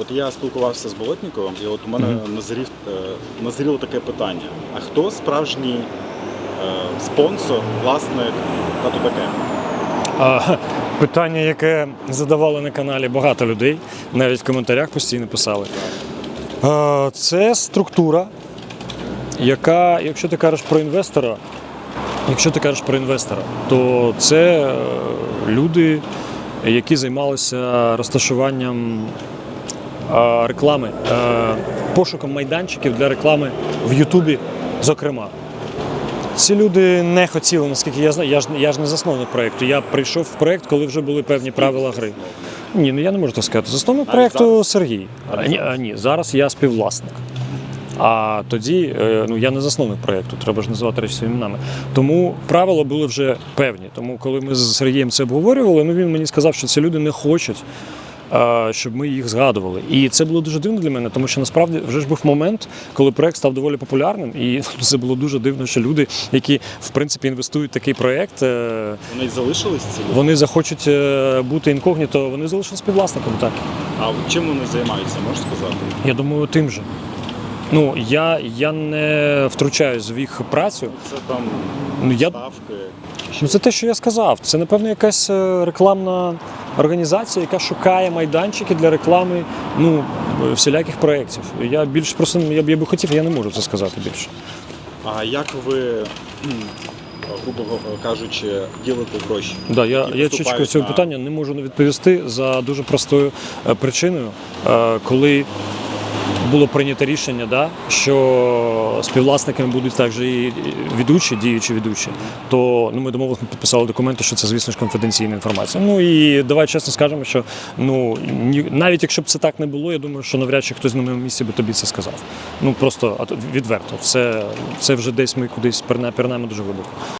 От я спілкувався з Болотніковим, і от у мене назрів, е, назріло таке питання: а хто справжній е, спонсор, власник та то таке? А, питання, яке задавали на каналі багато людей, навіть в коментарях постійно писали. А, це структура, яка, якщо ти кажеш про інвестора, якщо ти кажеш про інвестора, то це е, люди, які займалися розташуванням реклами, е, пошуком майданчиків для реклами в Ютубі, зокрема. Ці люди не хотіли, наскільки я знаю. Я ж я ж не засновник проєкту. Я прийшов в проєкт, коли вже були певні правила гри. Ні, ну я не можу так сказати. Засновник А проєкту зараз? Сергій. А ні, зараз? а, ні, зараз я співвласник. А тоді е, ну я не засновник проєкту, треба ж називати речі своїми іменами. Тому правила були вже певні. Тому, коли ми з Сергієм це обговорювали, ну він мені сказав, що ці люди не хочуть. Е, Щоб ми їх згадували, і це було дуже дивно для мене, тому що насправді вже ж був момент, коли проект став доволі популярним, і це було дуже дивно, що люди, які в принципі інвестують в такий проект, е, Вони залишились ці люди? вони захочуть е, бути інкогніто, вони залишилися співвласником. Так А чим вони займаються, можеш сказати? я думаю, тим же. Ну я, я не втручаюсь в їх працю. Це там Ну я ставки. Ну, це те, що я сказав. Це, напевно, якась рекламна організація, яка шукає майданчики для реклами ну, всіляких проєктів. Я більше просто я, б- я би хотів, я не можу це сказати більше. А як ви, грубо кажучи, ділите гроші? Да, я, я чітко цього на- питання не можу не відповісти за дуже простою е, причиною, Е, коли було прийнято рішення, да, що співвласниками будуть також і ведучі, діючі ведучі, то ну, ми домовилися, підписали документи, що це, звісно ж, конфіденційна інформація. Ну і давай чесно скажемо, що ну ні, навіть якщо б це так не було, я думаю, що навряд чи хтось на моєму місці би тобі це сказав. Ну просто відверто, це, це вже десь ми кудись перна- пернаємо дуже глибоко.